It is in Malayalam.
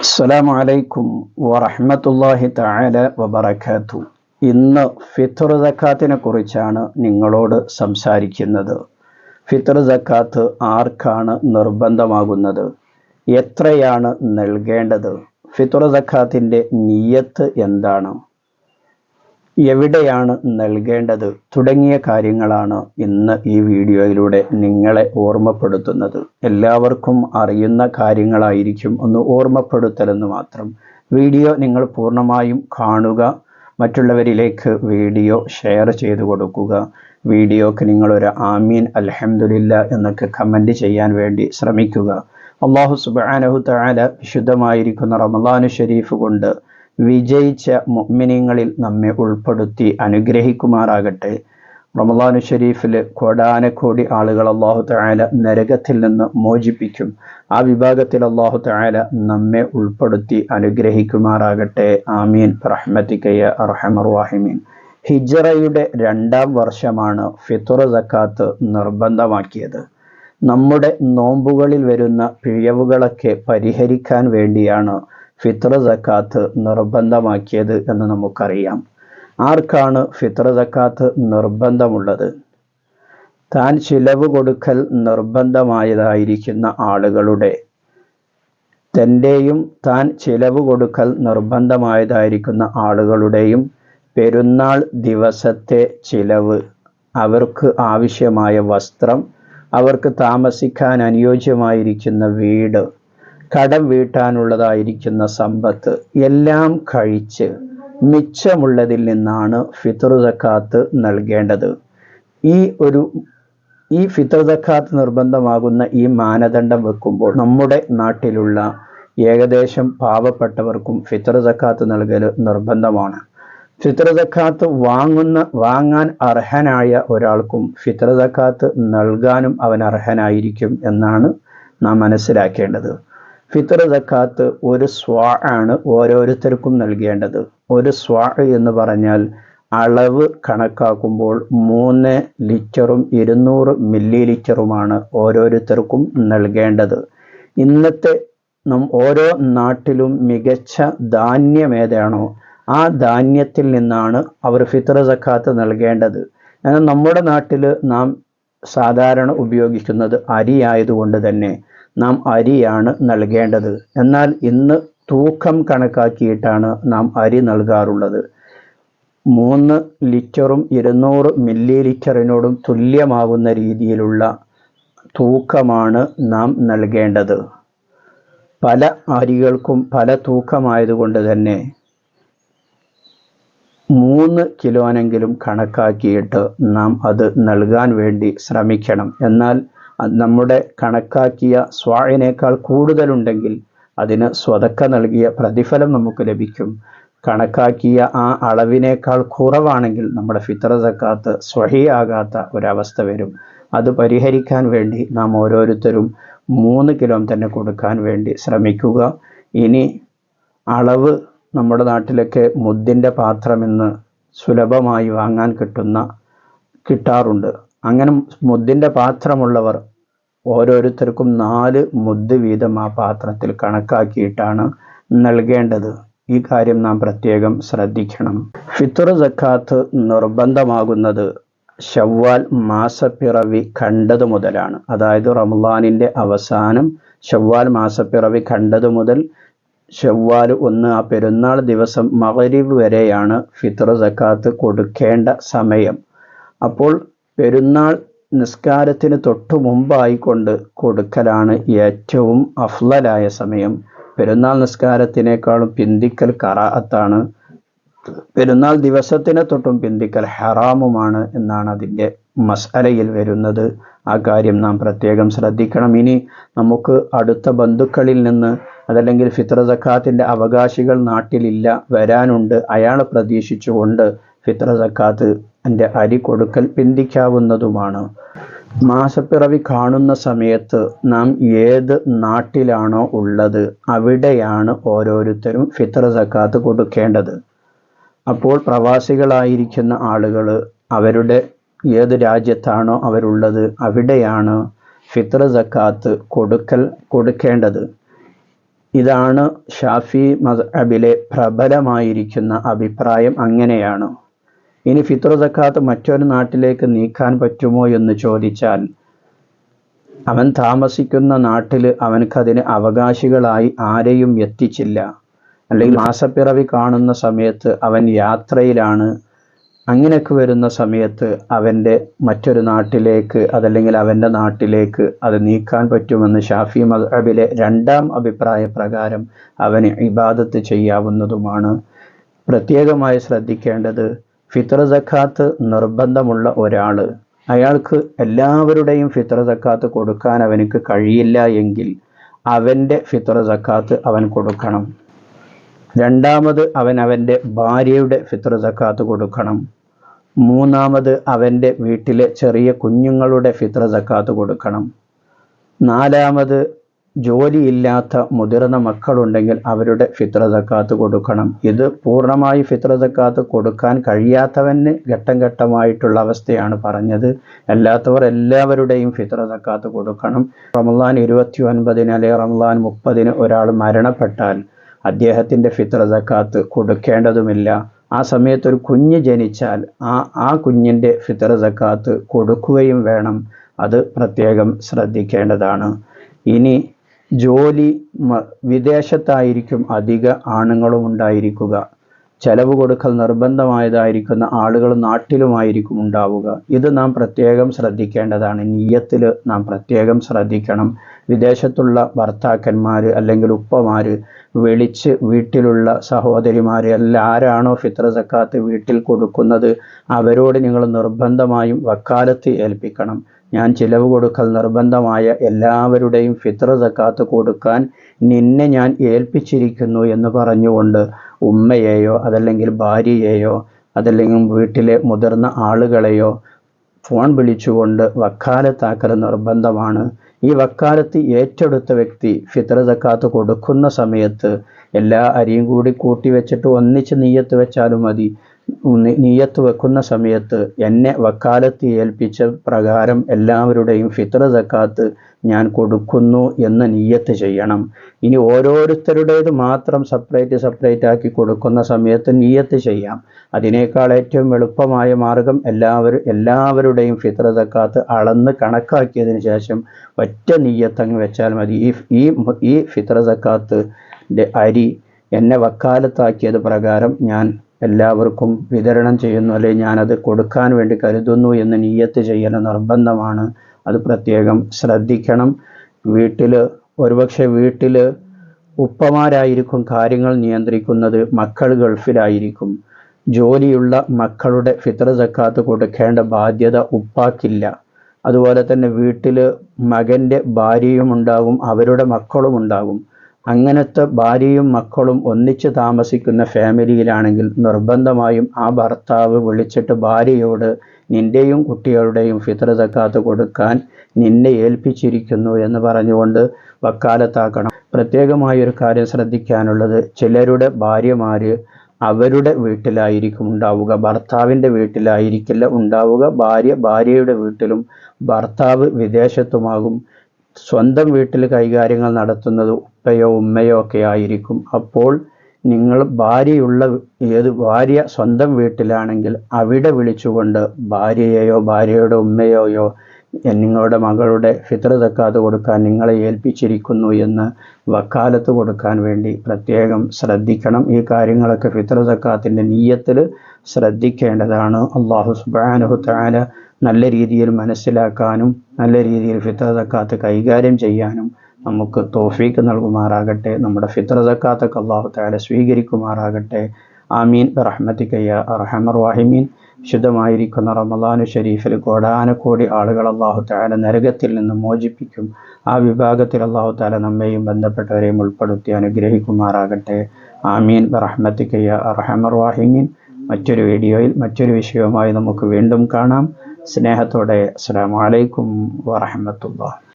അസ്സലാമു അലൈക്കും വറഹ്മത്തുള്ളാഹി തആല വബറകാതു ഇന്ന് ഫിത്ർ സക്കാത്തിനെ കുറിച്ചാണ് നിങ്ങളോട് സംസാരിക്കുന്നത്. ഫിത്ർ സക്കാത്ത് ആർക്കാണ് നിർബന്ധമാകുന്നത്? എത്രയാണ് നൽകേണ്ടത്? ഫിത്ർ സക്കാത്തിന്റെ നിയ്യത്ത് എന്താണ്? എവിടെയാണ് നൽകേണ്ടത് തുടങ്ങിയ കാര്യങ്ങളാണ് ഇന്ന് ഈ വീഡിയോയിലൂടെ നിങ്ങളെ ഓർമ്മപ്പെടുത്തുന്നത്. എല്ലാവർക്കും അറിയുന്ന കാര്യങ്ങളായിരിക്കും ഒന്ന് ഓർമ്മപ്പെടുത്തലെന്ന് മാത്രം. വീഡിയോ നിങ്ങൾ പൂർണമായും കാണുക മറ്റുള്ളവരിലേക്ക് വീഡിയോ ഷെയർ ചെയ്തു കൊടുക്കുക. വീഡിയോക്ക് നിങ്ങളൊരു ആമീൻ അൽഹംദുലില്ല എന്നൊക്കെ കമന്റ് ചെയ്യാൻ വേണ്ടി ശ്രമിക്കുക. അള്ളാഹു സുബാനഹു താല വിശുദ്ധമായിരിക്കുന്ന റമദാനു ഷരീഫ് കൊണ്ട് വിജയിച്ച മുഅ്മിനീങ്ങളിൽ നമ്മെ ഉൾപ്പെടുത്തി അനുഗ്രഹിക്കുമാറാകട്ടെ. റമദാനു ഷരീഫിൽ കോടാനക്കോടി ആളുകൾ അള്ളാഹു തആല നരകത്തിൽ നിന്ന് മോചിപ്പിക്കും. ആ വിഭാഗത്തിൽ അള്ളാഹു തആല നമ്മെ ഉൾപ്പെടുത്തി അനുഗ്രഹിക്കുമാറാകട്ടെ. ആമീൻ. റഹ്മത്തിക്കയ്യ അർഹമർ വാഹിമീൻ ഹിജറയുടെ രണ്ടാം വർഷമാണ് ഫിത്തുർ സക്കാത്ത് നിർബന്ധമാക്കിയത്. നമ്മുടെ നോമ്പുകളിൽ വരുന്ന പിഴവുകളൊക്കെ പരിഹരിക്കാൻ വേണ്ടിയാണ് ഫിത്ർ സക്കാത്ത് നിർബന്ധമാക്കിയത് എന്ന് നമുക്കറിയാം. ആർക്കാണ് ഫിത്ര സക്കാത്ത് നിർബന്ധമുള്ളത്? താൻ ചിലവ് കൊടുക്കൽ നിർബന്ധമായതായിരിക്കുന്ന ആളുകളുടെ തന്റെയും താൻ ചിലവ് കൊടുക്കൽ നിർബന്ധമായതായിരിക്കുന്ന ആളുകളുടെയും പെരുന്നാൾ ദിവസത്തെ ചിലവ് അവർക്ക് ആവശ്യമായ വസ്ത്രം അവർക്ക് താമസിക്കാൻ അനുയോജ്യമായിരിക്കുന്ന വീട് കടം വീട്ടാനുള്ളതായിരിക്കുന്ന സമ്പത്ത് എല്ലാം കഴിച്ച് മിച്ചമുള്ളതിൽ നിന്നാണ് ഫിത്ർ സക്കാത്ത് നൽകേണ്ടത്. ഈ ഒരു ഈ ഫിത്ർ സക്കാത്ത് നിർബന്ധമാകുന്ന ഈ മാനദണ്ഡം വെക്കുമ്പോൾ നമ്മുടെ നാട്ടിലുള്ള ഏകദേശം പാവപ്പെട്ടവർക്കും ഫിത്ർ സക്കാത്ത് നൽകൽ നിർബന്ധമാണ്. ഫിത്ർ സക്കാത്ത് വാങ്ങുന്ന വാങ്ങാൻ അർഹനായ ഒരാൾക്കും ഫിത്ർ സക്കാത്ത് നൽകാനും അവൻ അർഹനായിരിക്കും എന്നാണ് നാം മനസ്സിലാക്കേണ്ടത്. ഫിത്ർ സക്കാത്ത് ഒരു സ്വാ ആണ് ഓരോരുത്തർക്കും നൽകേണ്ടത്. ഒരു സ്വാ എന്ന് പറഞ്ഞാൽ അളവ് കണക്കാക്കുമ്പോൾ മൂന്ന് ലിറ്ററും ഇരുന്നൂറ് മില്ലി ലിറ്ററുമാണ് ഓരോരുത്തർക്കും നൽകേണ്ടത്. ഇന്നത്തെ ഓരോ നാട്ടിലും മികച്ച ധാന്യം ഏതാണോ ആ ധാന്യത്തിൽ നിന്നാണ് അവർ ഫിത്ർ സക്കാത്ത് നൽകേണ്ടത്. എന്നാൽ നമ്മുടെ നാട്ടിൽ നാം സാധാരണ ഉപയോഗിക്കുന്നത് അരി ആയതുകൊണ്ട് തന്നെ നാം അരിയാണ് നൽകേണ്ടത്. എന്നാൽ ഇന്ന് തൂക്കം കണക്കാക്കിയിട്ടാണ് നാം അരി നൽകാറുള്ളത്. മൂന്ന് ലിറ്ററും ഇരുന്നൂറ് മില്ലി ലിറ്ററിനോടും തുല്യമാവുന്ന രീതിയിലുള്ള തൂക്കമാണ് നാം നൽകേണ്ടത്. പല അരികൾക്കും പല തൂക്കമായതുകൊണ്ട് തന്നെ മൂന്ന് കിലോനെങ്കിലും കണക്കാക്കിയിട്ട് നാം അത് നൽകാൻ വേണ്ടി ശ്രമിക്കണം. എന്നാൽ നമ്മുടെ കണക്കാക്കിയ സ്വാഴിനേക്കാൾ കൂടുതലുണ്ടെങ്കിൽ അതിന് സ്വതക്ക നൽകിയ പ്രതിഫലം നമുക്ക് ലഭിക്കും. കണക്കാക്കിയ ആ അളവിനേക്കാൾ കുറവാണെങ്കിൽ നമ്മുടെ ഫിത്ര സക്കാത്ത് സ്വഹിയാകാത്ത ഒരവസ്ഥ വരും. അത് പരിഹരിക്കാൻ വേണ്ടി നാം ഓരോരുത്തരും മൂന്ന് കിലോ തന്നെ കൊടുക്കാൻ വേണ്ടി ശ്രമിക്കുക. ഇനി അളവ് നമ്മുടെ നാട്ടിലൊക്കെ മുദ്ദിന്റെ പാത്രമെന്ന് സുലഭമായി വാങ്ങാൻ കിട്ടുന്ന കിട്ടാറുണ്ട്. അങ്ങനെ മുദ്ദിന്റെ പാത്രമുള്ളവർ ഓരോരുത്തർക്കും നാല് മുദ്ദ് വീതം ആ പാത്രത്തിൽ കണക്കാക്കിയിട്ടാണ് നൽകേണ്ടത്. ഈ കാര്യം നാം പ്രത്യേകം ശ്രദ്ധിക്കണം. ഫിത്തുർ സക്കാത്ത് നിർബന്ധമാകുന്നത് ഷവ്വാൽ മാസപ്പിറവി കണ്ടത് മുതലാണ്. അതായത് റംലാനിന്റെ അവസാനം ഷവ്വാൽ മാസപ്പിറവി കണ്ടത് മുതൽ ഷവ്വാൽ ഒന്ന് ആ പെരുന്നാൾ ദിവസം മകരിവ് വരെയാണ് ഫിത്ർ സക്കാത്ത് കൊടുക്കേണ്ട സമയം. അപ്പോൾ പെരുന്നാൾ നിസ്കാരത്തിന് തൊട്ടു മുമ്പായിക്കൊണ്ട് കൊടുക്കലാണ് ഏറ്റവും അഫ്ലലായ സമയം. പെരുന്നാൾ നിസ്കാരത്തിനേക്കാളും പിന്തിക്കൽ കറാഅത്താണ് പെരുന്നാൾ ദിവസത്തിനെ തൊട്ടും പിന്തിക്കൽ ഹറാമുമാണ് എന്നാണ് അതിന്റെ മസാലയിൽ വരുന്നത്. ആ കാര്യം നാം പ്രത്യേകം ശ്രദ്ധിക്കണം. ഇനി നമുക്ക് അടുത്ത ബന്ധുക്കളിൽ നിന്ന് അതല്ലെങ്കിൽ ഫിത്ര സക്കാത്തിന്റെ അവകാശികൾ നാട്ടിലില്ല വരാനുണ്ട്. അയാൾ പ്രതീക്ഷിച്ചുകൊണ്ട് ഫിത്ര സക്കാത്ത് എന്റെ അരി കൊടുക്കൽ പിന്തിക്കാവുന്നതുമാണ്. മാസപ്പിറവി കാണുന്ന സമയത്ത് നാം ഏത് നാട്ടിലാണോ ഉള്ളത് അവിടെയാണ് ഓരോരുത്തരും ഫിത്ർ സക്കാത്ത് കൊടുക്കേണ്ടത്. അപ്പോൾ പ്രവാസികളായിരിക്കുന്ന ആളുകൾ അവരുടെ ഏത് രാജ്യത്താണോ അവരുള്ളത് അവിടെയാണ് ഫിത്ർ സക്കാത്ത് കൊടുക്കൽ കൊടുക്കേണ്ടത്. ഇതാണ് ഷാഫി മദ്ഹബിലെ പ്രബലമായിരിക്കുന്ന അഭിപ്രായം അങ്ങനെയാണ്. ഇനി ഫിത്ര സക്കാത്ത് മറ്റൊരു നാട്ടിലേക്ക് നീക്കാൻ പറ്റുമോ എന്ന് ചോദിച്ചാൽ അവൻ താമസിക്കുന്ന നാട്ടിൽ അവനക്കതിന് അവകാശികളായി ആരെയും എത്തിച്ചില്ല. അല്ലെങ്കിൽ മാസപ്പിറവി കാണുന്ന സമയത്ത് അവൻ യാത്രയിലാണ്. അങ്ങനെയൊക്കെ വരുന്ന സമയത്ത് അവന്റെ മറ്റൊരു നാട്ടിലേക്ക് അതല്ലെങ്കിൽ അവന്റെ നാട്ടിലേക്ക് അത് നീക്കാൻ പറ്റുമെന്ന് ഷാഫി മദ്ഹബിലെ രണ്ടാം അഭിപ്രായ പ്രകാരം അവന് ഇബാദത്ത് ചെയ്യാവുന്നതുമാണ്. പ്രത്യേകമായി ശ്രദ്ധിക്കേണ്ടത് ഫിത്ര സക്കാത്ത് നിർബന്ധമുള്ള ഒരാൾ അയാൾക്ക് എല്ലാവരുടെയും ഫിത്ര സക്കാത്ത് കൊടുക്കാൻ അവനക്ക് കഴിയില്ല എങ്കിൽ അവന്റെ ഫിത്ര സക്കാത്ത് അവൻ കൊടുക്കണം. രണ്ടാമത് അവൻ അവന്റെ ഭാര്യയുടെ ഫിത്ര സക്കാത്ത് കൊടുക്കണം. മൂന്നാമത് അവന്റെ വീട്ടിലെ ചെറിയ കുഞ്ഞുങ്ങളുടെ ഫിത്ര സക്കാത്ത് കൊടുക്കണം. നാലാമത് ജോലിയില്ലാത്ത മുതിർന്ന മക്കളുണ്ടെങ്കിൽ അവരുടെ ഫിത്ര സക്കാത്ത് കൊടുക്കണം. ഇത് പൂർണമായി ഫിത്ര സക്കാത്ത് കൊടുക്കാൻ കഴിയാത്തവന് ഘട്ടം ഘട്ടമായിട്ടുള്ള അവസ്ഥയാണ് പറഞ്ഞത്. അല്ലാത്തവർ എല്ലാവരുടെയും ഫിത്ര സക്കാത്ത് കൊടുക്കണം. റമദാൻ ഇരുപത്തി ഒൻപതിന് അല്ലെങ്കിൽ റമദാൻ മുപ്പതിന് ഒരാൾ മരണപ്പെട്ടാൽ അദ്ദേഹത്തിന്റെ ഫിത്ര സക്കാത്ത് കൊടുക്കേണ്ടതുമില്ല. ആ സമയത്ത് ഒരു കുഞ്ഞ് ജനിച്ചാൽ ആ ആ കുഞ്ഞിന്റെ ഫിത്ര സക്കാത്ത് കൊടുക്കുകയും വേണം. അത് പ്രത്യേകം ശ്രദ്ധിക്കേണ്ടതാണ്. ഇനി ജോലി വിദേശത്തായിരിക്കും അധിക ആണുങ്ങളും ഉണ്ടായിരിക്കുക. ചെലവ് കൊടുക്കൽ നിർബന്ധമായതായിരിക്കുന്ന ആളുകൾ നാട്ടിലുമായിരിക്കും ഉണ്ടാവുക. ഇത് നാം പ്രത്യേകം ശ്രദ്ധിക്കേണ്ടതാണ്. നീയത്തിൽ നാം പ്രത്യേകം ശ്രദ്ധിക്കണം. വിദേശത്തുള്ള ഭർത്താക്കന്മാർ അല്ലെങ്കിൽ ഉപ്പമാർ വിളിച്ച് വീട്ടിലുള്ള സഹോദരിമാർ അല്ല ആരാണോ ഫിത്ര സക്കാത്ത് വീട്ടിൽ കൊടുക്കുന്നത്? അവരോട് നിങ്ങൾ നിർബന്ധമായും വക്കാലത്ത് ഏൽപ്പിക്കണം. ഞാൻ ചിലവ് കൊടുക്കൽ നിർബന്ധമായ എല്ലാവരുടെയും ഫിത്ര സക്കാത്ത് കൊടുക്കാൻ നിന്നെ ഞാൻ ഏൽപ്പിച്ചിരിക്കുന്നു എന്ന് പറഞ്ഞുകൊണ്ട് ഉമ്മയെയോ അതല്ലെങ്കിൽ ഭാര്യയെയോ അതല്ലെങ്കിൽ വീട്ടിലെ മുതിർന്ന ആളുകളെയോ ഫോൺ വിളിച്ചുകൊണ്ട് വക്കാലത്താക്കൽ നിർബന്ധമാണ്. ഈ വക്കാലത്ത് ഏറ്റെടുത്ത വ്യക്തി ഫിത്ര സക്കാത്ത് കൊടുക്കുന്ന സമയത്ത് എല്ലാ അരിയും കൂടി കൂട്ടി വെച്ചിട്ട് ഒന്നിച്ച് നീയത്ത് വെച്ചാലും മതി. നീയത്ത് വെക്കുന്ന സമയത്ത് എന്നെ വക്കാലത്ത് ഏൽപ്പിച്ച പ്രകാരം എല്ലാവരുടെയും ഫിത്ര സക്കാത്ത് ഞാൻ കൊടുക്കുന്നു എന്ന് നീയത്ത് ചെയ്യണം. ഇനി ഓരോരുത്തരുടേത് മാത്രം സെപ്പറേറ്റ് സെപ്പറേറ്റ് ആക്കി കൊടുക്കുന്ന സമയത്ത് നീയത്ത് ചെയ്യാം. അതിനേക്കാൾ ഏറ്റവും എളുപ്പമായ മാർഗം എല്ലാവരും എല്ലാവരുടെയും ഫിത്ര സക്കാത്ത് അളന്ന് കണക്കാക്കിയതിന് ശേഷം ഒറ്റ നീയത്തങ്ങ് വെച്ചാൽ മതി. ഈ ഈ ഈ ഫിത്ര സക്കാത്ത് അരി എന്നെ വക്കാലത്താക്കിയത് പ്രകാരം ഞാൻ എല്ലാവർക്കും വിതരണം ചെയ്യുന്നു അല്ലെങ്കിൽ ഞാനത് കൊടുക്കാൻ വേണ്ടി കരുതുന്നു എന്ന് നീയത്ത് ചെയ്യൽ നിർബന്ധമാണ്. അത് പ്രത്യേകം ശ്രദ്ധിക്കണം. വീട്ടിൽ ഒരുപക്ഷെ വീട്ടിൽ ഉപ്പമാരായിരിക്കും കാര്യങ്ങൾ നിയന്ത്രിക്കുന്നത്. മക്കൾ ഗൾഫിലായിരിക്കും. ജോലിയുള്ള മക്കളുടെ ഫിത്ര സക്കാത്ത് കൊടുക്കേണ്ട ബാധ്യത ഉപ്പാക്കില്ല. അതുപോലെ തന്നെ വീട്ടിൽ മകന്റെ ഭാര്യയും ഉണ്ടാകും അവരുടെ മക്കളും ഉണ്ടാകും അങ്ങനത്തെ ഭാര്യയും മക്കളും ഒന്നിച്ച് താമസിക്കുന്ന ഫാമിലിയിലാണെങ്കിൽ നിർബന്ധമായും ആ ഭർത്താവ് വിളിച്ചിട്ട് ഭാര്യയോട് നിന്റെയും കുട്ടികളുടെയും ഫിത്ര തക്കാത്ത് കൊടുക്കാൻ നിന്നെ ഏൽപ്പിച്ചിരിക്കുന്നു എന്ന് പറഞ്ഞുകൊണ്ട് വക്കാലത്താക്കണം. പ്രത്യേകമായൊരു കാര്യം ശ്രദ്ധിക്കാനുള്ളത് ചിലരുടെ ഭാര്യമാർ അവരുടെ വീട്ടിലായിരിക്കും ഉണ്ടാവുക ഭർത്താവിന്റെ വീട്ടിലായിരിക്കില്ല ഉണ്ടാവുക. ഭാര്യ ഭാര്യയുടെ വീട്ടിലും ഭർത്താവ് വിദേശത്തുമാകും. സ്വന്തം വീട്ടിൽ കൈകാര്യങ്ങൾ നടത്തുന്നത് ഉപ്പയോ ഉമ്മയോ ഒക്കെ ആയിരിക്കും. അപ്പോൾ നിങ്ങൾ ഭാര്യയുള്ള ഏത് ഭാര്യ സ്വന്തം വീട്ടിലാണെങ്കിൽ അവിടെ വിളിച്ചുകൊണ്ട് ഭാര്യയെയോ ഭാര്യയുടെ ഉമ്മയോയോ നിങ്ങളുടെ മകളുടെ ഫിത്ര തക്കാത്ത് കൊടുക്കാൻ നിങ്ങളെ ഏൽപ്പിച്ചിരിക്കുന്നു എന്ന് വക്കാലത്ത് കൊടുക്കാൻ വേണ്ടി പ്രത്യേകം ശ്രദ്ധിക്കണം. ഈ കാര്യങ്ങളൊക്കെ ഫിത്ര തക്കാത്തിന്റെ നീയത്തിൽ ശ്രദ്ധിക്കേണ്ടതാണ്. അള്ളാഹു സുബാനുഹു താല നല്ല രീതിയിൽ മനസ്സിലാക്കാനും നല്ല രീതിയിൽ ഫിത്ര തക്കാത്ത് കൈകാര്യം ചെയ്യാനും നമുക്ക് തോഫീക്ക് നൽകുമാറാകട്ടെ. നമ്മുടെ ഫിത്ര അള്ളാഹു താല സ്വീകരിക്കുമാറാകട്ടെ. ആമീൻ. റഹ്മത്തിക്കയ്യ അറഹമർ വാഹിമീൻ ശുദ്ധമായിരിക്കുന്ന റമദാനു ഷരീഫിൽ കോടാനക്കോടി ആളുകൾ അള്ളാഹു താല നരകത്തിൽ നിന്ന് മോചിപ്പിക്കും. ആ വിഭാഗത്തിൽ അള്ളാഹു താല നമ്മെയും ബന്ധപ്പെട്ടവരെയും ഉൾപ്പെടുത്തി അനുഗ്രഹിക്കുമാറാകട്ടെ. ആമീൻ. റഹ്മത്തിക്കയ്യ അറഹമർ വാഹിമീൻ മറ്റൊരു വീഡിയോയിൽ മറ്റൊരു വിഷയവുമായി നമുക്ക് വീണ്ടും കാണാം. സ്നേഹത്തോടെ അസ്സാം വലൈക്കും വാഹമത്തുള്ള